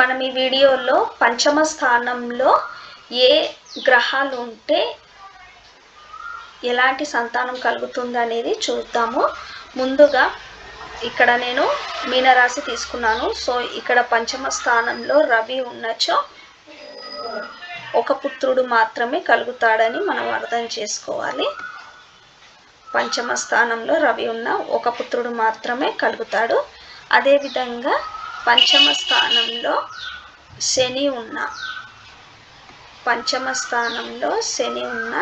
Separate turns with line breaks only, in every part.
మనం ఈ వీడియోలో పంచమ స్థానంలో ఏ గ్రహాలు ఉంటే ఎలాంటి సంతానం కలుగుతుంది అనేది చూద్దాము. ముందుగా ఇక్కడ నేను మీనరాశి తీసుకున్నాను. సో ఇక్కడ పంచమ స్థానంలో రవి ఉన్నచో ఒక పుత్రుడు మాత్రమే కలుగుతాడని మనం అర్థం చేసుకోవాలి. పంచమ స్థానంలో రవి ఉన్న ఒక పుత్రుడు మాత్రమే కలుగుతాడు. అదేవిధంగా పంచమ స్థానంలో శని ఉన్న పంచమ స్థానంలో శని ఉన్న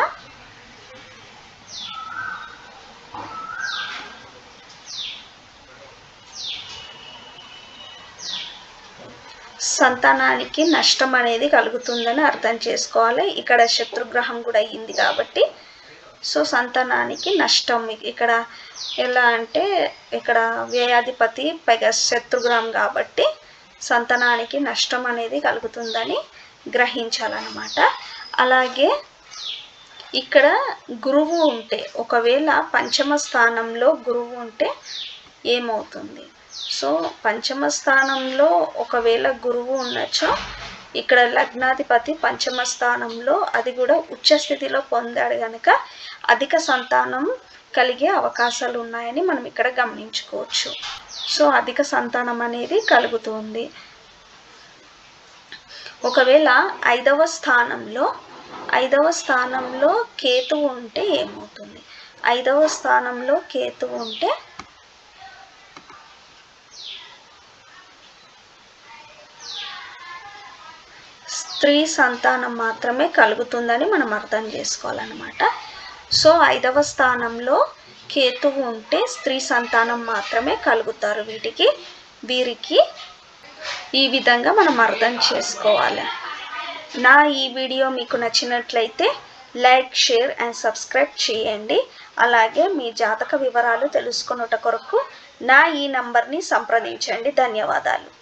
సంతానానికి నష్టం అనేది కలుగుతుందని అర్థం చేసుకోవాలి. ఇక్కడ శత్రుగ్రహం కూడా అయ్యింది కాబట్టి సో సంతానానికి నష్టం. ఇక్కడ ఎలా అంటే ఇక్కడ వ్యయాధిపతి పైగా శత్రుగ్రహం కాబట్టి సంతానానికి నష్టం అనేది కలుగుతుందని గ్రహించాలన్నమాట. అలాగే ఇక్కడ గురువు ఉంటే ఒకవేళ పంచమ స్థానంలో గురువు ఉంటే ఏమవుతుంది? సో పంచమ స్థానంలో ఒకవేళ గురువు ఉండొచ్చు ఇక్కడ లగ్నాధిపతి పంచమ స్థానంలో అది కూడా ఉచ్చ స్థితిలో పొందాడు కనుక అధిక సంతానం కలిగే అవకాశాలు ఉన్నాయని మనం ఇక్కడ గమనించుకోవచ్చు. సో అధిక సంతానం అనేది కలుగుతుంది. ఒకవేళ ఐదవ స్థానంలో ఐదవ స్థానంలో కేతువు ఉంటే ఏమవుతుంది? ఐదవ స్థానంలో కేతువు ఉంటే స్త్రీ సంతానం మాత్రమే కలుగుతుందని మనం అర్థం చేసుకోవాలన్నమాట. సో ఐదవ స్థానంలో కేతువు ఉంటే స్త్రీ సంతానం మాత్రమే కలుగుతారు వీటికి. వీరికి ఈ విధంగా మనం అర్థం చేసుకోవాలి. నా ఈ వీడియో మీకు నచ్చినట్లయితే లైక్ షేర్ అండ్ సబ్స్క్రైబ్ చేయండి. అలాగే మీ జాతక వివరాలు తెలుసుకొనుట కొరకు నా ఈ నంబర్ని సంప్రదించండి. ధన్యవాదాలు.